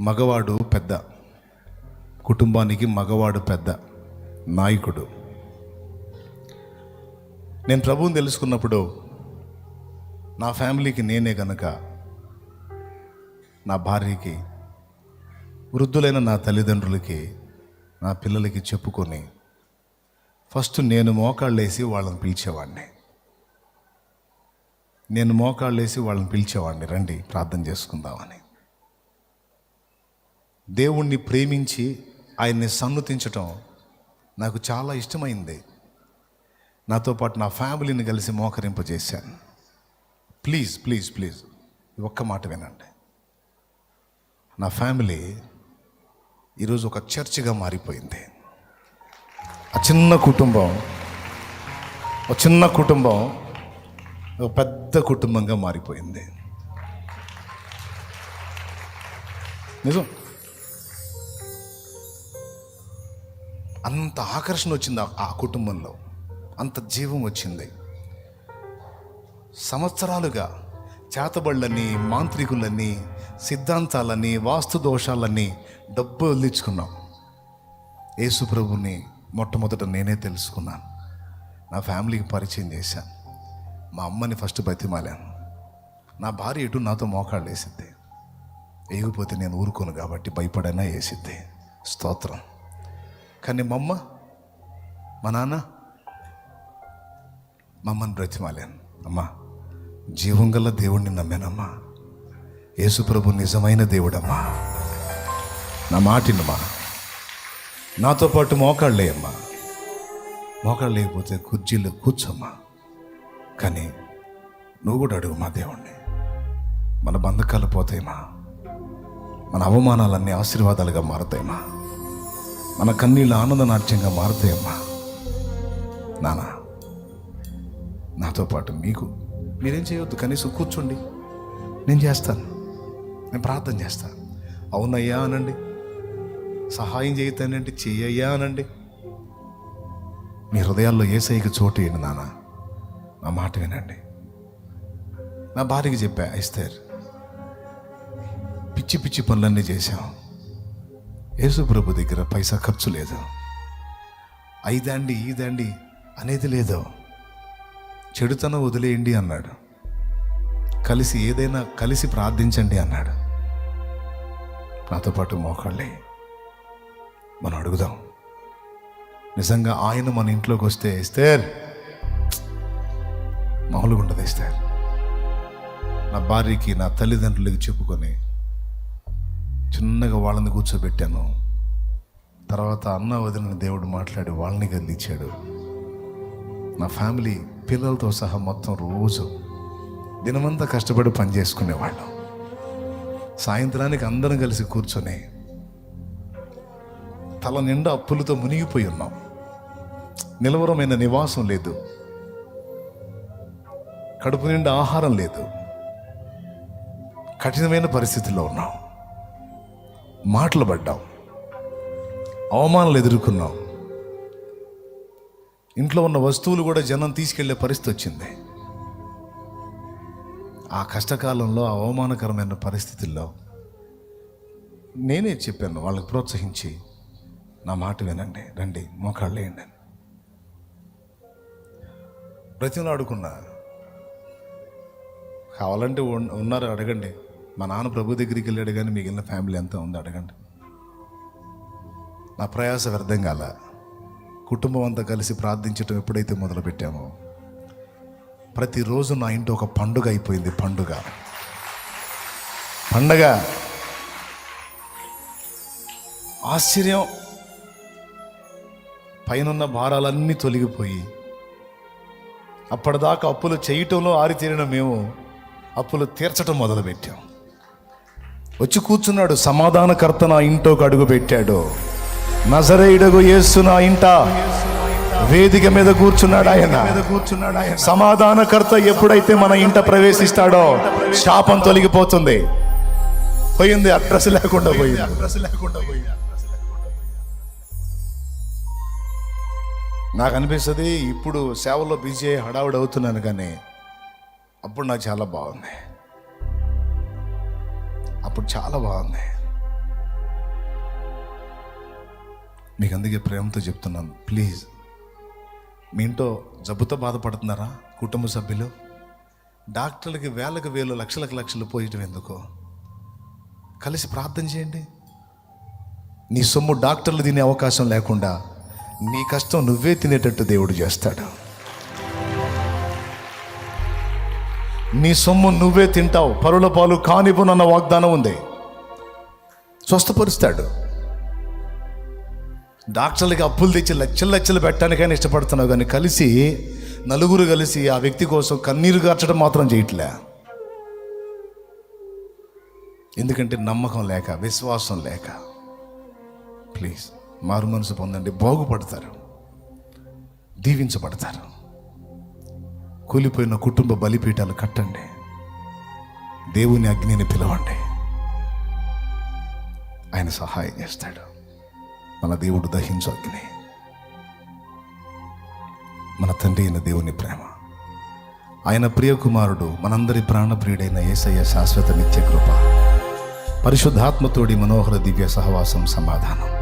మగవాడు పెద్ద. కుటుంబానికి మగవాడు పెద్ద. నాయకుడు. నేను ప్రభువుని తెలుసుకున్నప్పుడు నా ఫ్యామిలీకి నేనే గనక నా భార్యకి వృద్ధులైన నా తల్లిదండ్రులకి నా పిల్లలకి చెప్పుకొని ఫస్ట్ నేను మోకాళ్ళేసి వాళ్ళని పిలిచేవాడిని. నేను మోకాళ్ళేసి వాళ్ళని పిలిచేవాడిని. రండి ప్రార్థన చేసుకుందామని. దేవుణ్ణి ప్రేమించి ఆయన్ని సన్నతించటం నాకు చాలా ఇష్టమైంది. నాతో పాటు నా ఫ్యామిలీని కలిసి మోకరింపజేశాను. ప్లీజ్ ప్లీజ్ ప్లీజ్ ఒక్క మాట వినండి. నా ఫ్యామిలీ ఈరోజు ఒక చర్చిగా మారిపోయింది. ఆ చిన్న కుటుంబం ఒక చిన్న కుటుంబం ఒక పెద్ద కుటుంబంగా మారిపోయింది. నిజం? అంత ఆకర్షణ వచ్చింది ఆ- కుటుంబంలో. అంత జీవం వచ్చింది. సంవత్సరాలుగా చేతబళ్ళని మాంత్రికులని సిద్ధాంతాలని వాస్తు దోషాలని డబ్బు వదిలించుకున్నాం. యేసు ప్రభుని మొట్టమొదట నేనే తెలుసుకున్నాను. నా ఫ్యామిలీకి పరిచయం చేశాను. మా అమ్మని ఫస్ట్ బతిమాలాను. నా భార్య ఎటు నాతో మోకాళ్ళు వేసిద్ది వేయకపోతే నేను ఊరుకోను కాబట్టి భయపడైనా వేసిద్ది స్తోత్రం. కానీ మా అమ్మ మా నాన్న మా అమ్మని అమ్మా జీవం గల దేవుణ్ణి నమ్మానమ్మా. యేసుప్రభు నిజమైన దేవుడమ్మా. నా మాటినమ్మా నాతో పాటు మోకాళ్ళేయమ్మా మోకాళ్ళు లేకపోతే కుర్చీలో కూర్చోమ్మా. కానీ నువ్వు కూడా అడుగు మా దేవుణ్ణి. మన బంధకాలు పోతాయమ్మా. మన అవమానాలన్నీ ఆశీర్వాదాలుగా మారతాయమ్మా. మన కన్నీళ్ళు ఆనంద నాట్యంగా మారుతాయమ్మా నానా నాతో పాటు మీకు మీరేం చేయవద్దు కనీసం కూర్చోండి. నేను చేస్తాను. నేను ప్రార్థన చేస్తాను. అవునయ్యా అనండి. సహాయం చేయతానండి చెయ్యయ్యా అనండి. మీ హృదయాల్లో ఏసైకి చోటు ఏంటి నాన్న నా మాట వినండి. నా భార్యకి చెప్పా ఐస్తారు పిచ్చి పిచ్చి పనులన్నీ చేశాం. యేసుప్రభు దగ్గర పైసా ఖర్చు లేదు. ఐదండి ఈదండి అనేది లేదు. చెడుతనం వదిలేయండి అన్నాడు. కలిసి ఏదైనా కలిసి ప్రార్థించండి అన్నాడు. నాతో పాటు మోకాళ్ళే. మనం అడుగుదాం. నిజంగా ఆయన మన ఇంట్లోకి వస్తే ఇస్తేర్ మామూలుగా ఉండదు ఇస్తేర్ నా భార్యకి నా తల్లిదండ్రులకి చెప్పుకొని చిన్నగా వాళ్ళని కూర్చోబెట్టాను. తర్వాత అన్న వదిలిన దేవుడు మాట్లాడి వాళ్ళని గదిలిచ్చాడు నా ఫ్యామిలీ పిల్లలతో సహా మొత్తం రోజు దినమంతా కష్టపడి పని చేసుకునేవాళ్ళం. సాయంత్రానికి అందరం కలిసి కూర్చొని తల నిండా అప్పులతో మునిగిపోయి ఉన్నాం. నిలవరమైన నివాసం లేదు. కడుపు నిండా ఆహారం లేదు. కఠినమైన పరిస్థితుల్లో ఉన్నాం. మాటలు పడ్డాం. అవమానాలు ఎదుర్కొన్నాం. ఇంట్లో ఉన్న వస్తువులు కూడా జనం తీసుకెళ్ళే పరిస్థితి వచ్చింది. ఆ కష్టకాలంలో ఆ అవమానకరమైన పరిస్థితుల్లో నేనే చెప్పాను వాళ్ళకి ప్రోత్సహించి నా మాట వినండి రండి మోకాళ్ళు వేయండి ప్రతి బ్రతిమలు కావాలంటే ఉన్నారు అడగండి. మా నాన్న ప్రభు దగ్గరికి వెళ్ళాడు కానీ మిగిలిన ఫ్యామిలీ ఎంత ఉంది అడగండి. నా ప్రయాస వ్యర్థం కాల. కుటుంబం అంతా కలిసి ప్రార్థించటం ఎప్పుడైతే మొదలుపెట్టామో ప్రతిరోజు నా ఇంటి ఒక పండుగ అయిపోయింది పండుగ. పండగ. ఆశ్చర్యం. పైనున్న భారాలన్నీ తొలగిపోయి అప్పటిదాకా అప్పులు చేయటంలో ఆరితేరిన మేము అప్పులు తీర్చటం మొదలుపెట్టాం. వచ్చి కూర్చున్నాడు. సమాధానకర్త నా ఇంటోకి అడుగు పెట్టాడు. నజరేయుడగు యేసు నా ఇంట వేదిక మీద కూర్చున్నాడు ఆయన. కూర్చున్నాడు ఆయన సమాధానకర్త ఎప్పుడైతే మన ఇంట ప్రవేశిస్తాడో శాపం తొలగిపోతుంది. పోయింది అడ్రస్ లేకుండా పోయింది. అడ్రస్ లేకుండా పోయింది నాకు అనిపిస్తుంది ఇప్పుడు సేవలో బిజీ అయ్యి హడావుడి అవుతున్నాను కానీ అప్పుడు నాకు చాలా బాగుంది. అప్పుడు చాలా బాగుంది. మీకు అందుకే ప్రేమతో చెప్తున్నాను ప్లీజ్. మీ ఇంట్లో జబ్బుతో బాధపడుతున్నారా కుటుంబ సభ్యులు? డాక్టర్లకి వేలకు వేలు లక్షలకు లక్షలు పోయటం ఎందుకు? కలిసి ప్రార్థన చేయండి. నీ సొమ్ము డాక్టర్లు తినే అవకాశం లేకుండా నీ కష్టం నువ్వే తినేటట్టు దేవుడు చేస్తాడు. నీ సొమ్ము నువ్వే తింటావు. పరుల పాలు కానివ్వనన్న వాగ్దానం ఉంది. స్వస్థపరుస్తాడు. డాక్టర్లకి అప్పులు తెచ్చి లక్షలు లక్షలు పెట్టడానికైనా ఇష్టపడుతున్నావు కానీ కలిసి నలుగురు కలిసి ఆ వ్యక్తి కోసం కన్నీరు గార్చడం మాత్రం చేయట్లే. ఎందుకంటే నమ్మకం లేక విశ్వాసం లేక. ప్లీజ్ మారు మనసు పొందండి. బాగుపడతారు. దీవించబడతారు. కూలిపోయిన కుటుంబ బలిపీఠాలు కట్టండి. దేవుని అగ్నిని పిలవండి. ఆయన సహాయం చేస్తాడు. మన దేవుడు దహించు అగ్ని. మన తండ్రి అయిన దేవుని ప్రేమ. ఆయన ప్రియకుమారుడు మనందరి ప్రాణప్రియుడైన ఏసయ్య శాశ్వత నిత్య కృప. పరిశుద్ధాత్మతోడి మనోహర దివ్య సహవాసం సమాధానం.